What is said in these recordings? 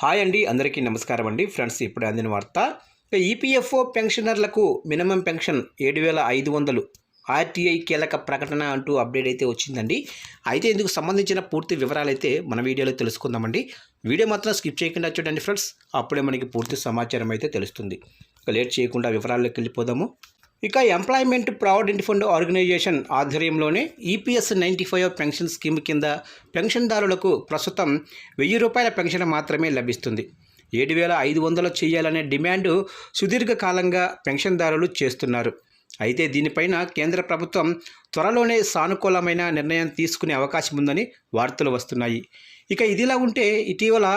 Hi అండి అందరికీ నమస్కారం అండి. ఫ్రెండ్స్ ఇప్పుడు అందిన వార్త. ఈపీఎఫ్ఓ పెన్షనర్లకు మినిమం పెన్షన్ ఏడు వేల ఐదు వందలు. ఆర్టీఐ కీలక ప్రకటన అంటూ అప్డేట్ అయితే వచ్చిందండి. అయితే ఇందుకు సంబంధించిన పూర్తి వివరాలు అయితే మన వీడియోలో తెలుసుకుందామండి. వీడియో మాత్రం స్కిప్ చేయకుండా చూడండి ఫ్రెండ్స్. అప్పుడే మనకి పూర్తి సమాచారం అయితే తెలుస్తుంది. లేట్ చేయకుండా వివరాల్లోకి వెళ్ళిపోదాము. ఇక ఎంప్లాయ్మెంట్ ప్రావిడెంట్ ఫండ్ ఆర్గనైజేషన్ ఆధ్వర్యంలోనే EPS ninety five pension scheme కింద పెన్షన్దారులకు ప్రస్తుతం వెయ్యి రూపాయల పెన్షన్ మాత్రమే లభిస్తుంది. ఏడు వేల ఐదు వందలు చేయాలనే డిమాండ్ సుదీర్ఘకాలంగా పెన్షన్దారులు చేస్తున్నారు. అయితే దీనిపైన కేంద్ర ప్రభుత్వం త్వరలోనే సానుకూలమైన నిర్ణయం తీసుకునే అవకాశం ఉందని వార్తలు వస్తున్నాయి. ఇక ఇదిలా ఉంటే ఇటీవల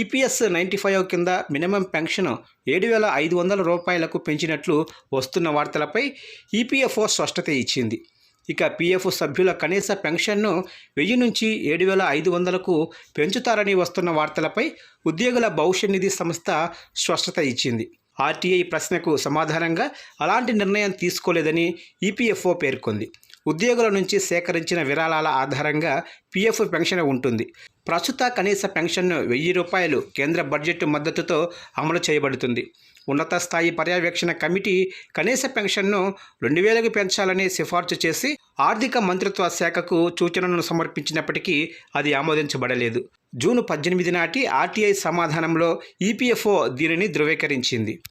ఈపీఎస్ నైంటీ ఫైవ్ కింద మినిమం పెన్షన్ ఏడు వేల ఐదు వందల రూపాయలకు పెంచినట్లు వస్తున్న వార్తలపై ఈపీఎఫ్ఓ స్పష్టత ఇచ్చింది. ఇక పీఎఫ్ సభ్యుల కనీస పెన్షన్ను వెయ్యి నుంచి ఏడు వేల ఐదు వందలకు పెంచుతారని వస్తున్న వార్తలపై ఉద్యోగుల భవిష్య నిధి సంస్థ స్పష్టత ఇచ్చింది. ఆర్టీఐ ప్రశ్నకు సమాధానంగా అలాంటి నిర్ణయం తీసుకోలేదని ఈపీఎఫ్ఓ పేర్కొంది. ఉద్యోగుల నుంచి సేకరించిన విరాళాల ఆధారంగా పీఎఫ్ పెన్షన్ ఉంటుంది. ప్రస్తుత కనీస పెన్షన్ను వెయ్యి రూపాయలు కేంద్ర బడ్జెట్ మద్దతుతో అమలు చేయబడుతుంది. ఉన్నత స్థాయి పర్యవేక్షణ కమిటీ కనీస పెన్షన్ను రెండు వేలకు పెంచాలని సిఫార్సు చేసి ఆర్థిక మంత్రిత్వ శాఖకు సూచనలను సమర్పించినప్పటికీ అది ఆమోదించబడలేదు. జూన్ పద్దెనిమిది నాటి ఆర్టీఐ సమాధానంలో ఈపీఎఫ్ఓ దీనిని ధృవీకరించింది.